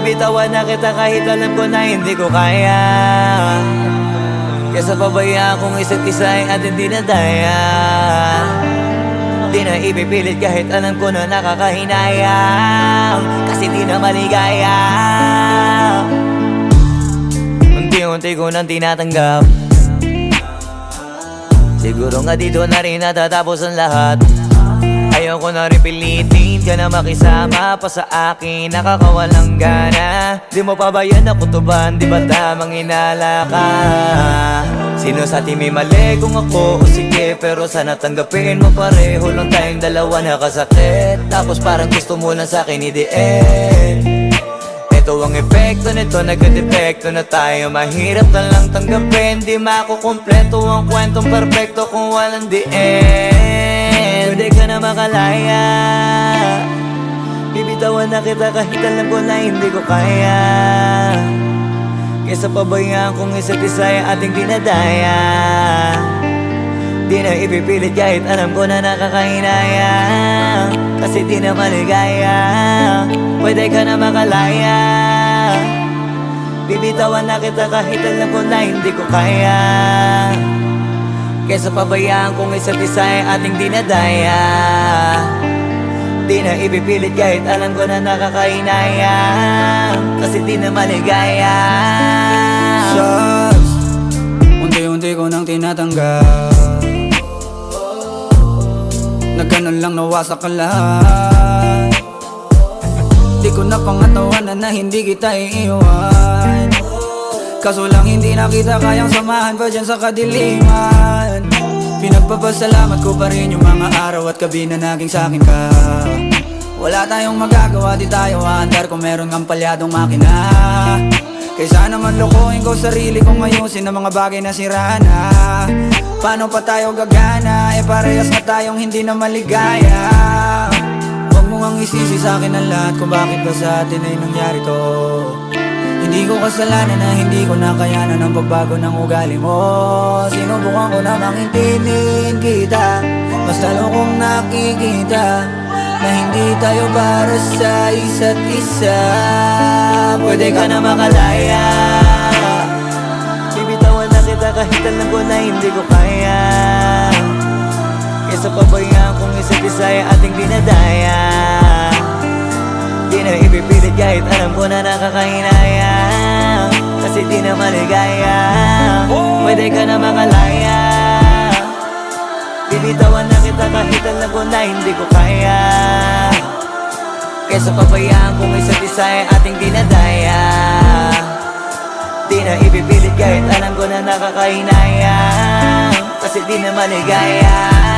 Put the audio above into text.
Bibitawan na kita kahit alam ko na hindi ko kaya. Kesa pabayaan kong isa't isa ay ating dinadaya Di na ipipilit kahit alam ko na nakakahinayang Kasi di na maligaya. Unti-unti ko nang tinatanggap. Siguro nga dito na rin natatapos ang lahat Ayaw ko na rin pilitin ka na makisama pa sa akin. Nakakawalang gana. Di mo pa ba yan nakutuban? Di ba tamang inala ka? Sino sa atin may mali kung ako o sige Pero sana tanggapin mo pareho lang tayong dalawa nakasakit Tapos parang gusto mo lang sa akin i-end ito ang epekto nito, nagka-depekto na tayo. Mahirap na lang tanggapin, di makukumpleto Ang kwentong perfecto kung walang end Pwede ka na makalaya. Bibitawan na kita kahit alam ko na hindi ko kaya. Kesa pabayaan kung isa't isa ay ating dinadaya. Di na ipipilit kahit alam ko na nakakahinaya. Kasi di na maligaya. Pwede ka na makalaya. Bibitawan na kita kahit alam ko na hindi ko kaya Kesa pabayaan kung isa't isa ay ating dinadaya. Di na ipipilit kahit alam ko na nakakahinaya Kasi di na maligaya. Shots Unti-unti ko nang tinatanggap. Na ganun lang nawasak ang lahat. Di ko na pangatawanan na hindi kita iiwan Kaso lang hindi na kita kayang samahan pa dyan sa kadiliman. Pinagpapasalamat ko pa rin yung mga araw at gabi na naging sakin ka. Wala tayong magagawa, di tayo aandar kung meron kang palyadong makina. Kaysa naman lokohin ko sarili kong ayusin ang mga bagay na sira na Paano pa tayo gagana, eh parehas na tayong hindi na maligaya. Huwag mo ang isisi sa akin ang lahat kung bakit ba sa atin ay nangyari to Hindi ko kasalanan na hindi ko nakayanan ang pagbago ng ugali mo. Sinubukan ko na mangintindihin kita. Basta kong nakikita Na hindi tayo para sa isa't isa. Pwede ka na makalaya. Bibitawan na kita kahit alam ko na hindi ko kaya. Kesa pabayaan kung isa't isa ay ating dinadaya Di na ipipilit kahit alam ko na nakakahinaya. Kasi di na maligaya. Pwede ka na makalaya. Bibitawan na kita kahit alam ko na hindi ko kaya. Kesa pabayaan kung isa't isa ay ating dinadaya. Di na ipipilit kahit alam ko na nakakahinaya. Kasi di na maligaya